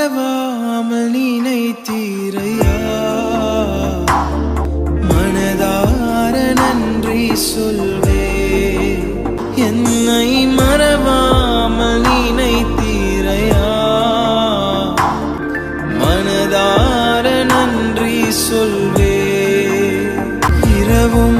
மறவாமல் நினைத்தீரையா? மனதார நன்றி சொல்வே. என்னை மறவாமல் நினைத்தீரையா? மனதார நன்றி சொல்வே. இரவும்